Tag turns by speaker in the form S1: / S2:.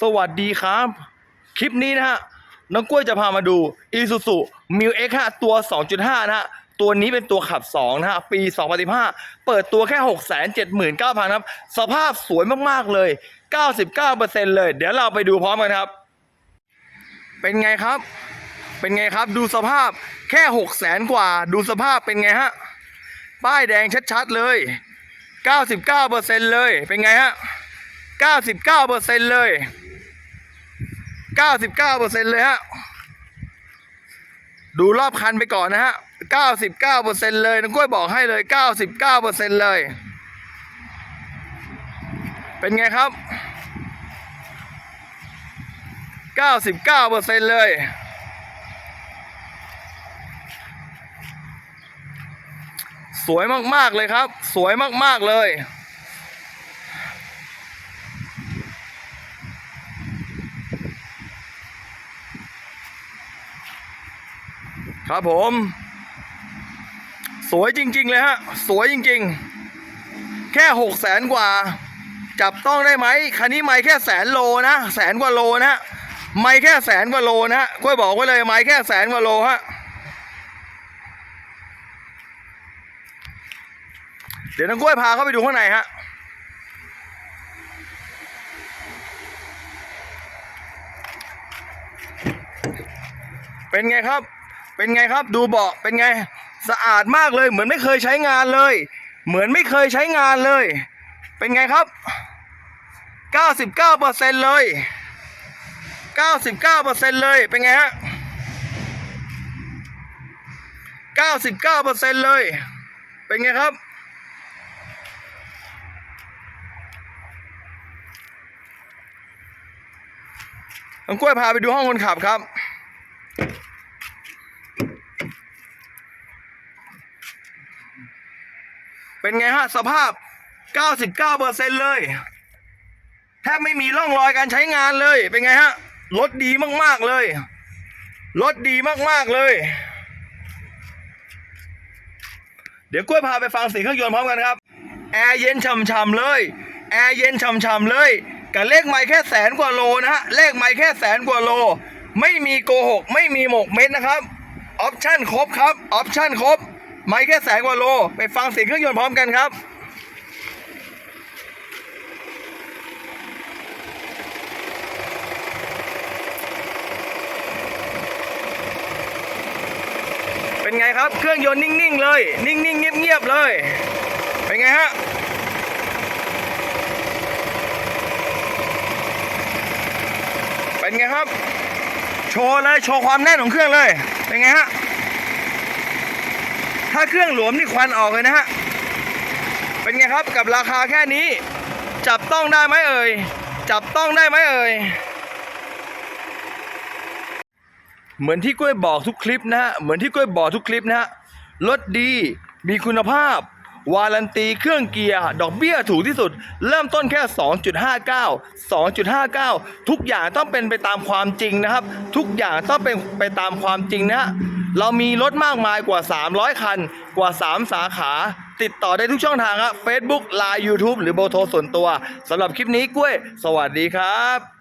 S1: สวัสดีครับ คลิปนี้นะฮะน้องกล้วยจะพามาดู Isuzu m i l X ฮะตัว 2.5 นะฮะ ตัวนี้เป็นตัวขับ 2 นะฮะ ปี 2015 เปิดตัวแค่ 679,000 ครับ สภาพสวยมาก ๆ เลย 99%เลย เดี๋ยวเราไปดูพร้อมกันครับ เป็นไงครับ เป็นไงครับ ดูสภาพแค่ 600,000 กว่า ดูสภาพเป็นไงฮะ ป้ายแดงชัด ๆ เลย 99%เลย เป็นไงฮะ 99%เลย 99เปอร์เซ็นเลยฮะ ดูรอบคันไปก่อนนะฮะ 99เปอร์เซ็นเลยน้องกล้วยบอกให้เลย 99เปอร์เซ็นเลย เป็นไงครับ 99เปอร์เซ็นเลยสวยมาก ๆ เลยครับ สวยมาก ๆ เลย ครับผม สวยจริง ๆ เลยฮะ สวยจริง ๆ แค่หกแสนกว่า จับต้องได้ไหมคันนี้ไม่แค่แสนโลนะ แสนกว่าโลนะฮะไม่แค่แสนกว่าโลนะฮะกล้วยบอกไว้เลยไม่แค่แสนกว่าโลฮะเดี๋ยวน้องกล้วยพาเข้าไปดูข้างในฮะเป็นไงครับ เป็นไงครับดูเบาะเป็นไงสะอาดมากเลย เหมือนไม่เคยใช้งานเลย เหมือนไม่เคยใช้งานเลย เป็นไงครับ 99%เลย 99%เลยเป็นไงฮะ 99%เลย เป็นไงครับ น้องกล้วยพาไปดูห้องคนขับครับ เป็นไงฮะสภาพ 99%เลย แทบไม่มีร่องรอยการใช้งานเลย เป็นไงฮะ รถดีมากๆเลย รถดีมากๆเลย เดี๋ยวกล้วยพาไปฟังเสียงเครื่องยนต์พร้อมกันครับ แอร์เย็นฉ่ำๆเลย แอร์เย็นฉ่ำๆเลยกับเลขไม้แค่แสนกว่าโลนะฮะ เลขไม้แค่แสนกว่าโล ไม่มีโกหก ไม่มีหมกเม็ดนะครับ ออปชั่นครบครับ ออปชั่นครบ ไม้แค่แสนกว่าโล ไปฟังเสียงเครื่องยนต์พร้อมกันครับเป็นไงครับ เครื่องยนต์นิ่ง ๆ เลย นิ่ง ๆ เงียบ ๆ เลย เป็นไงฮะ เป็นไงครับ โชว์เลย โชว์ความแน่นของเครื่องเลย เป็นไงฮะ ถ้าเครื่องหลวมนี่ควันออกเลยนะฮะ เป็นไงครับกับราคาแค่นี้ จับต้องได้ไหมเอ่ย จับต้องได้ไหมเอ่ย เหมือนที่กล้วยบอกทุกคลิปนะฮะ เหมือนที่กล้วยบอกทุกคลิปนะฮะ รถดี มีคุณภาพ วารันตีเครื่องเกียร์ ดอกเบี้ยถูกที่สุด เริ่มต้นแค่ 2.59 2.59 ทุกอย่างต้องเป็นไปตามความจริงนะครับ ทุกอย่างต้องเป็นไปตามความจริงนะฮะ เรามีรถมากมายกว่า 300 คัน กว่า 3 สาขา ติดต่อได้ทุกช่องทางครับ Facebook Line YouTube หรือเบอร์โทรส่วนตัวสำหรับคลิปนี้กล้วย สวัสดีครับ